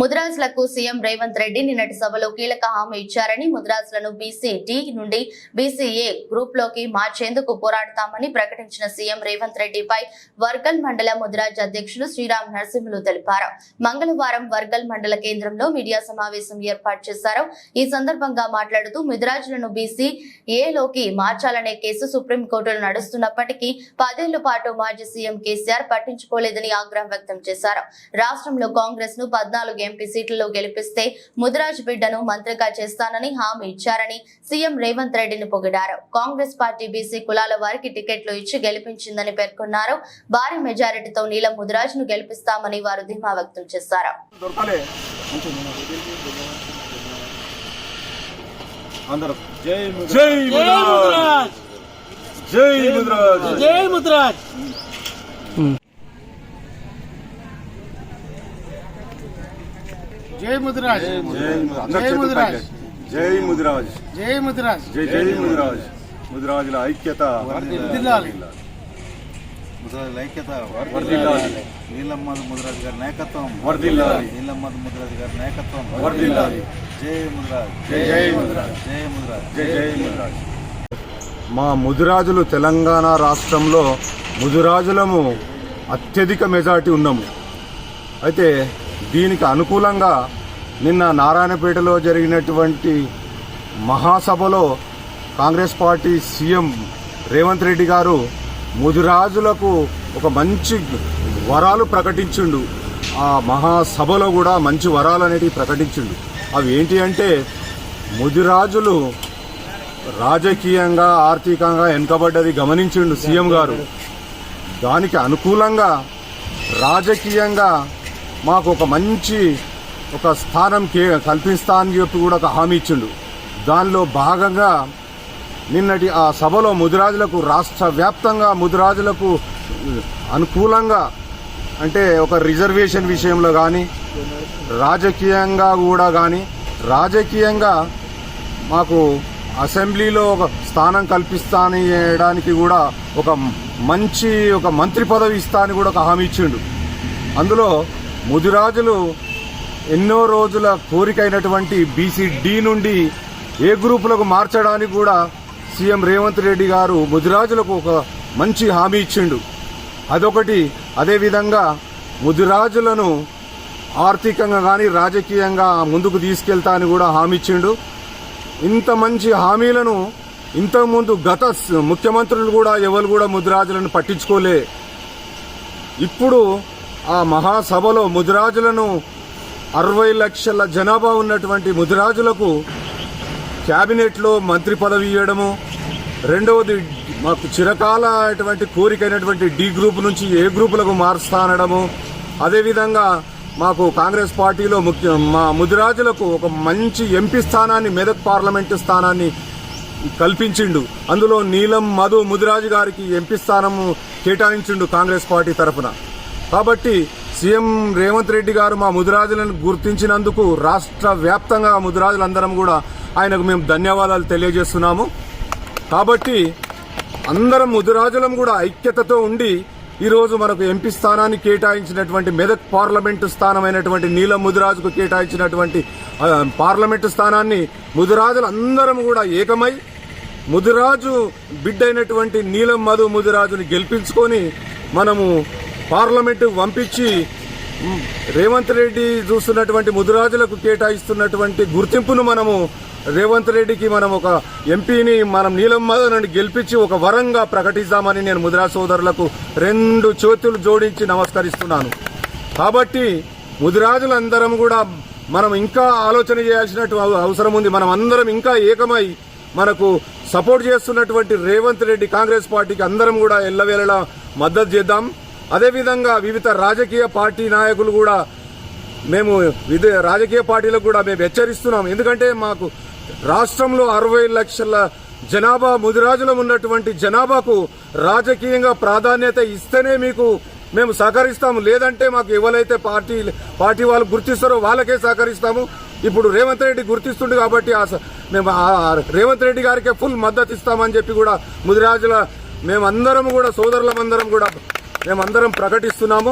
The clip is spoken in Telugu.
ముద్రాజులకు సీఎం రేవంత్ రెడ్డి నిన్నటి సభలో కీలక హామీ ఇచ్చారని ముద్రాజులను బీసీ నుండి బీసీఏ గ్రూప్లోకి మార్చేందుకు పోరాడతామని ప్రకటించిన సీఎం రేవంత్ రెడ్డిపై వర్గల్ మండల ముద్రాజ్ అధ్యక్షులు శ్రీరామ్ నరసింహులు తెలిపారు. మంగళవారం వర్గల్ మండల కేంద్రంలో మీడియా సమావేశం ఏర్పాటు చేశారు. ఈ సందర్భంగా మాట్లాడుతూ ముద్రాజులను బీసీ ఏలోకి మార్చాలనే కేసు సుప్రీంకోర్టులో నడుస్తున్నప్పటికీ పదేళ్ళ పాటు మాజీ సీఎం కేసీఆర్ పట్టించుకోలేదని ఆగ్రహం వ్యక్తం చేశారు. రాష్ట్రంలో కాంగ్రెస్ను పద్నాలుగు ఎంపీ సీట్లలో గెలిపిస్తే ముదిరాజ్ బిడ్డను మంత్రిగా చేస్తానని హామీ ఇచ్చారని సీఎం రేవంత్ రెడ్డిని పొగిడారు. కాంగ్రెస్ పార్టీ బీసీ కులాల వారికి టికెట్లు ఇచ్చి గెలిపించిందని పేర్కొన్నారు. భారీ మెజారిటీతో నీలం ముదిరాజ్ను గెలిపిస్తామని వారు ధీమా వ్యక్తం చేశారు. దొరకాలి. అందరూ. జై జై ముద్రాజ్. జై ముద్రాజ్. జై ముద్రాజ్. జై ముద్రాజ్. జై ముద్రాజ్. జై ముద్రాజ్. జై ముదిరాజ్. జై జై ముదిరాజ్. ముదిరాజుల ఐక్యత. ముద్రాజుల ఐక్యత. వర్ధిల్లాలి. నీలమ్మధు ముద్రాజు గారి నాయకత్వం. వర్ధిల్లాలి. నీలమ్మధు ముద్రాజు గారి నాయకత్వం. వర్ధిల్లాలి. జై ముద్రాజ్. జై జై ముదిరాజ్. జై ముద్రాజ్. జై జై ముదిరాజ్. మా ముదిరాజులు తెలంగాణ రాష్ట్రంలో ముదిరాజులము అత్యధిక మెజార్టీ ఉన్నాము. అయితే దీనికి అనుకూలంగా నిన్న నారాయణపేటలో జరిగినటువంటి మహాసభలో కాంగ్రెస్ పార్టీ సీఎం రేవంత్ రెడ్డి గారు ముదిరాజులకు ఒక మంచి వరాలు ప్రకటించిండు. ఆ మహాసభలో కూడా మంచి వరాలు అనేటివి ప్రకటించిండు. అవి ఏంటి అంటే ముదిరాజులు రాజకీయంగా ఆర్థికంగా వెనుకబడ్డది గమనించిండు సీఎం గారు. దానికి అనుకూలంగా రాజకీయంగా మాకు ఒక మంచి ఒక స్థానం కే కల్పిస్తా అని చెప్పి కూడా ఒక హామీ ఇచ్చిండు. దానిలో భాగంగా నిన్నటి ఆ సభలో ముదిరాజులకు రాష్ట్ర వ్యాప్తంగా ముదిరాజులకు అనుకూలంగా అంటే ఒక రిజర్వేషన్ విషయంలో కానీ రాజకీయంగా కూడా కానీ రాజకీయంగా మాకు అసెంబ్లీలో ఒక స్థానం కల్పిస్తానడానికి కూడా ఒక మంచి ఒక మంత్రి పదవి ఇస్తా అని కూడా ఒక హామీ ఇచ్చిండు. అందులో ముదిరాజులు ఎన్నో రోజుల కోరికైనటువంటి బీసీ డి నుండి ఏ గ్రూపులకు మార్చడానికి కూడా సీఎం రేవంత్ రెడ్డి గారు ముదిరాజులకు ఒక మంచి హామీ ఇచ్చిండు. అదొకటి. అదేవిధంగా ముదిరాజులను ఆర్థికంగా కానీ రాజకీయంగా ముందుకు తీసుకెళ్తా అని కూడా హామీ ఇచ్చిండు. ఇంత మంచి హామీలను ఇంతకుముందు గత ముఖ్యమంత్రులు కూడా ఎవరు కూడా ముదిరాజులను పట్టించుకోలే. ఇప్పుడు ఆ మహాసభలో ముదిరాజులను అరవై లక్షల జనాభా ఉన్నటువంటి ముదిరాజులకు క్యాబినెట్లో మంత్రి పదవి ఇవ్వడము రెండవది మాకు చిరకాల అటువంటి కోరికైనటువంటి డి గ్రూప్ నుంచి ఏ గ్రూపులకు మారుస్తా అనడము అదేవిధంగా మాకు కాంగ్రెస్ పార్టీలో ముఖ్య మా ముదిరాజులకు ఒక మంచి ఎంపీ స్థానాన్ని మెదక్ పార్లమెంటు స్థానాన్ని కల్పించిండు. అందులో నీలం మధు ముదిరాజు గారికి ఎంపీ స్థానము కేటాయించిండు కాంగ్రెస్ పార్టీ తరఫున. కాబట్టి సీఎం రేవంత్ రెడ్డి గారు మా ముదిరాజులను గుర్తించినందుకు రాష్ట్ర వ్యాప్తంగా ముదిరాజులందరం కూడా ఆయనకు మేము ధన్యవాదాలు తెలియజేస్తున్నాము. కాబట్టి అందరం ముదిరాజులం కూడా ఐక్యతతో ఉండి ఈరోజు మనకు ఎంపీ స్థానాన్ని కేటాయించినటువంటి మెదక్ పార్లమెంటు స్థానమైనటువంటి నీలం ముదిరాజుకు కేటాయించినటువంటి పార్లమెంటు స్థానాన్ని ముదిరాజులు అందరం కూడా ఏకమై ముదిరాజు బిడ్డైనటువంటి నీలం మధు ముదిరాజుని గెలిపించుకొని మనము పార్లమెంటు పంపించి రేవంత్ రెడ్డి చూస్తున్నటువంటి ముదురాజులకు కేటాయిస్తున్నటువంటి గుర్తింపును మనము రేవంత్ రెడ్డికి మనం ఒక ఎంపీని మనం నీలం మదనని గెలిపించి ఒక వరంగా ప్రకటిద్దామని నేను ముద్రా సోదరులకు రెండు చేతులు జోడించి నమస్కరిస్తున్నాను. కాబట్టి ముదిరాజులందరం కూడా మనం ఇంకా ఆలోచన చేయాల్సినట్టు అవసరం ఉంది. మనం అందరం ఇంకా ఏకమై మనకు సపోర్ట్ చేస్తున్నటువంటి రేవంత్ రెడ్డి కాంగ్రెస్ పార్టీకి అందరం కూడా ఎల్లవేళలా మద్దతు చేద్దాం. అదేవిధంగా వివిధ రాజకీయ పార్టీ నాయకులు కూడా మేము వివిధ రాజకీయ పార్టీలకు కూడా మేము హెచ్చరిస్తున్నాం. ఎందుకంటే మాకు రాష్ట్రంలో అరవై లక్షల జనాభా ముదిరాజులం ఉన్నటువంటి జనాభాకు రాజకీయంగా ప్రాధాన్యత ఇస్తేనే మీకు మేము సహకరిస్తాము. లేదంటే మాకు ఎవరైతే పార్టీ పార్టీ వాళ్ళు గుర్తిస్తారో వాళ్ళకే సహకరిస్తాము. ఇప్పుడు రేవంత్ రెడ్డి గుర్తిస్తుండే కాబట్టి మేము రేవంత్ రెడ్డి గారికే ఫుల్ మద్దతు ఇస్తామని చెప్పి కూడా ముదిరాజుల మేమందరం కూడా సోదరులమందరం కూడా మేమందరం ప్రకటిస్తున్నాము.